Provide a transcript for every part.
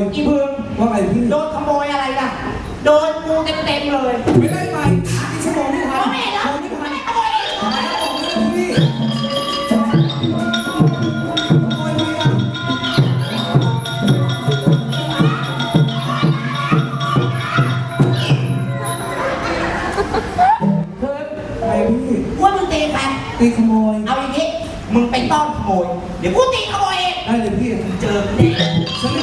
ยอีเพิ่งว่าไงพี่โดนขโมยอะไรล่ะ โดนกูเต็มๆเลย ไม่ได้ไปอีกชั่วโมงไม่ทันเขาไม่เห็นแล้วโมงไม่ทันไม่ได้ขโมยเองเหรอบอกเลยพี่ขโมยไปอะเพิ่นไอ้พี่ว่ามึงตีกันตีขโมย เอาอย่างนี้ มึงไปต้อนขโมย เดี๋ยวกูตีขโมยเองได้เลยพี่ เจอแน่ฉันไม่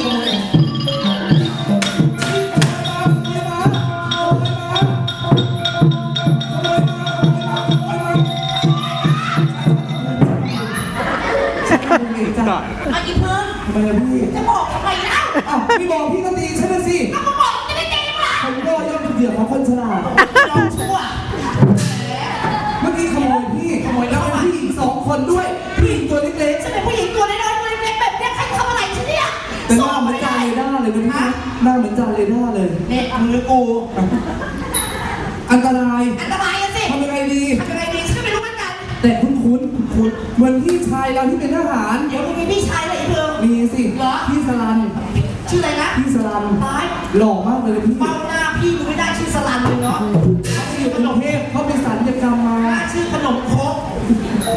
ไม่ขโมยจ้ะเอาอีเพิ่งทำไมล่ะพี่จะบอกทำไมเล่าอ้าวพี่บอกพี่ก็ตีฉันนะสิเอามาบอกจะได้ตีมึงล่ะผมก็ย่อมเป็นเหยื่อของคนฉลาดลองชั่วเมื่อกี้ขโมยพี่ขโมยแล้วเป็นผู้หญิงสองคนด้วยผู้หญิงตัวเล็กฉันเป็นผู้หญิงตัวน้อยๆตัวเล็กๆแบบเนี้ยใครทำอะไรฉันเนี่ยๆแต่หน้าเหมือนจานเรด้าเลยนะพี่หน้าเหมือนจานเรด้าเลยเนี่ยมือกูอันตรายอันตรายอะสิทำยังไงดีทำยังไงดีฉันก็ไม่รู้เหมือนกัน แต่คุ้นคุ้นๆคุ้นเหมือนพี่ชาย เราที่เป็นทหาร เดี๋ยวมึงมีพี่ชายอะไรอีกเพิ่งมีสิเหรอ พี่สลัน ชื่ออะไรนะพี่สลันตายหล่อมากเลยพี่เฝ้าหน้าพี่กูไม่ได้ชื่อสลันเลยเนาะเขาอยู่กรุงเทพเขาไปสัญญกรรมมาชื่อขนมครก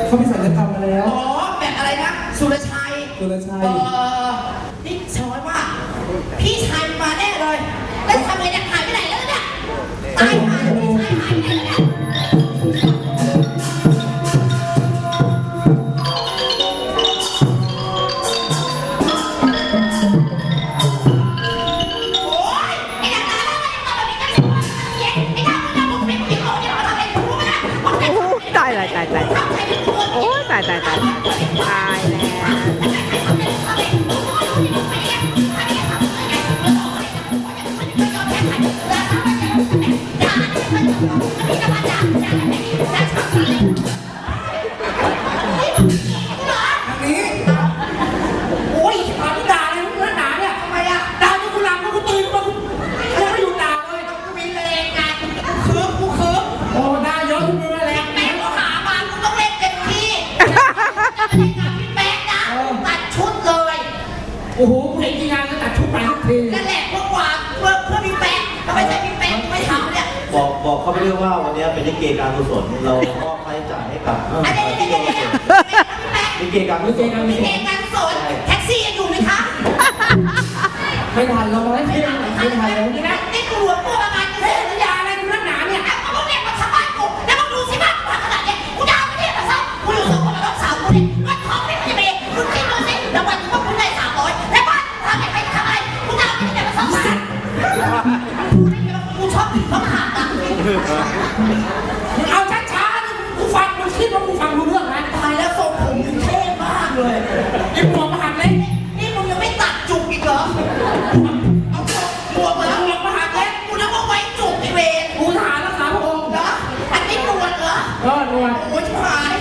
เขาไปสัญญกรรมมาแล้ว อ๋อแบบอะไรนะ สุรชัย สุรชัย เออนี่ชอยว่า พี่ชายมาแน่เลย แล้วทำไงเนี่ยหายไปไหนแล้วเนี่ย นนี้โอ้ยถามด่าเลยมึงด่าเนี่ยทำไมอะด่าจนกูหลับแล้วกูตื่นมากูยังไม่หยุดด่าเลยกูมีแรงไงกูเคิร์ฟกูเคิร์ฟโอ้ด่าเยอะกูมีแรงแม่ก็หามากูต้องเล่นเต็มที่พี่แป๊กนะตัดชุดเลย โอ้โห เขาไปด้วยว่าวันนี้เป็นลิเกการกุศลเรามอบค่าใช้จ่ายให้กับอันนี้ที่เดี๋ยวโดเดี๋ยนวเดี๋ยวพี่แป๊กลิเกการกุศลมีเกณฑ์การสนแท็กซี่ยังอยู่ไหมคะไม่ทันแล้วไหมไม่ไม่ทัทันนแล้แล้ววนี่นะนี่กูหลวงพ่อประมาณ มึงเอาช้าๆกูฟังมึงคิดว่ากูฟังรู้เรื่องไหมตายแล้วทรงผมมึงเท่มากเลย ไอ้หัวมหันเลยนี่มึงยังไม่ตัดจุกอีกเหรอ เอาหัวมาหัวมาหาเล็กกูนึกว่าไว้จุกไอเวรกูทหารรักษาพระองค์เหรออันนี้หนวดเหรอก็นวลโอ้ยชิบหาย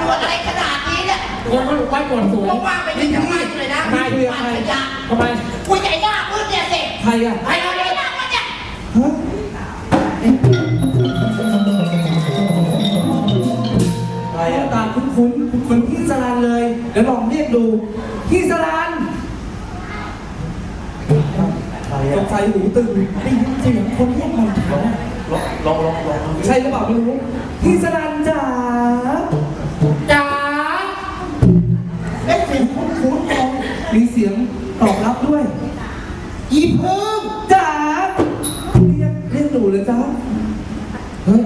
หนวดอะไรขนาดนี้เนี่ยคนมันไว้หนวดสวยว่างๆไปเป็นชาวบ้านกูเลยนะไม่คุยกับบ้าใครนขยะทำไมกูใหญ่หน้ามืดเนี่ยสิใครอะ ดี๋ยวลองเรียกดูพี่สลันใครสอะงสัยหูตึงได้ยินเสียงคนเรียกมันถามลองลองลองลองใช่หรือเปล่าไม่รู้พี่สลันจ๋าจ๋าเอ๊ะเสียงคุ้นๆจังมีเสียงตอบรับด้วย อีพึ่งจ๋าเรียกเรียกหนูเลยจ้าเฮ้ย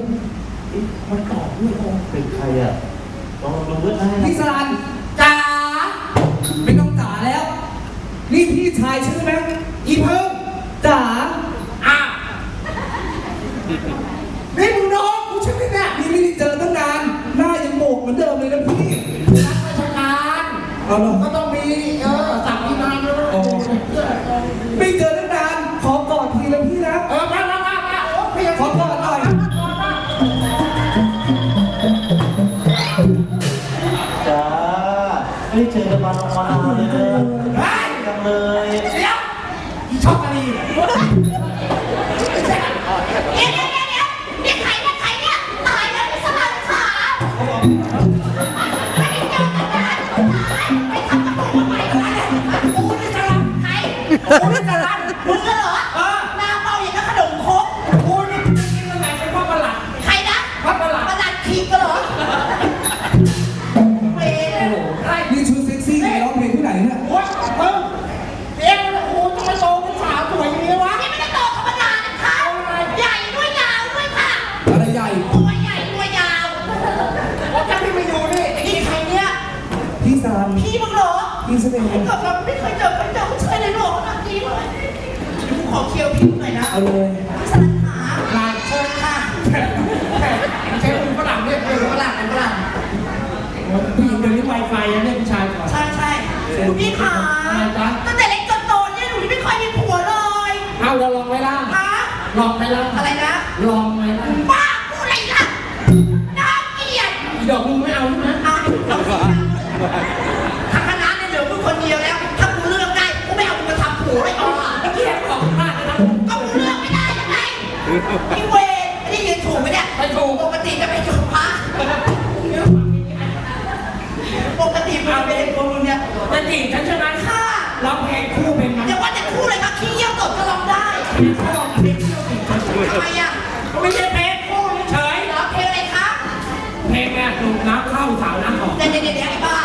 มันตอบด้วยว่าเป็นใครอะลองดูด้วยนะพี่สลัน พี่ชายชื่อไหมอีพึ่งจ๋าอ้าวนี่มึงน้องกูใช่ไหมเนี่ยนี่ไม่ได้เจอตั้งนาน หน้ายังโบกเหมือนเดิมเลยนะพี่นักราชการเอาเหรอก็ต้องมีเออสั่งที่นานแล้วอ๋อไม่เจอตั้งนาน ขอกอดทีละพี่นะเออมามามามาโอ้พี่ขอกอดหน่อยจ้าไม่ได้เจอกันมานานเลย กูนี่กระลันมึงก็เหรอเออหน้าเมาอย่างกับขนมครกกูนี่กินตั้งแต่เป็นพ่อประหลัดใครนะประหลัดประหลัดขีดกันเหรอนี่ชุดเซ็กซี่ร้องเพลงที่ไหนเนี่ย พี่ซานพี่มึงเหรอพี่เสน่ห์เกิดมาไม่เคยเจอเคยเจอผู้ชายในโลกขนาดนี้เลยเดี๋ยวกูขอเคลียร์พี่หน่อยนะเอาเลยพี่สลันหาลายเชิญค่ะใช้เป็นฝรั่งเนี่ยเป็นฝรั่งเป็นฝรั่งผู้หญิงเดี๋ยวนี้ไวไฟนะเนี่ยผู้ชายก่อนใช่ใช่พี่ขาตั้งแต่เล็กจนโตเนี่ยหนูยังไม่เคยมีผัวเลยเอาเราลองไหมล่ะฮะลองไหมล่ะอะไรนะลอง ไอ้เวรไอ้นี่ยืนถูกไหมเนี่ยไม่ถูก ปกติจะไปถูกพระปกติมาเป็นคนเนี่ยจะจีบฉันใช่ไหมค่ะร้องเพลงคู่เป็นไหมอย่าว่าแต่คู่เลยค่ะขี้เยี่ยวตดก็ร้องได้เขาบอกเพลงเที่ยวจีบฉันทำไมอะไม่ใช่เพลงคู่เฉยร้องเพลงอะไรคะเพลงเนี่ยดูน้ำเข้าสาวน้ำออกเดี๋ยวเดี๋ยวเดี๋ยวไอ้บ้า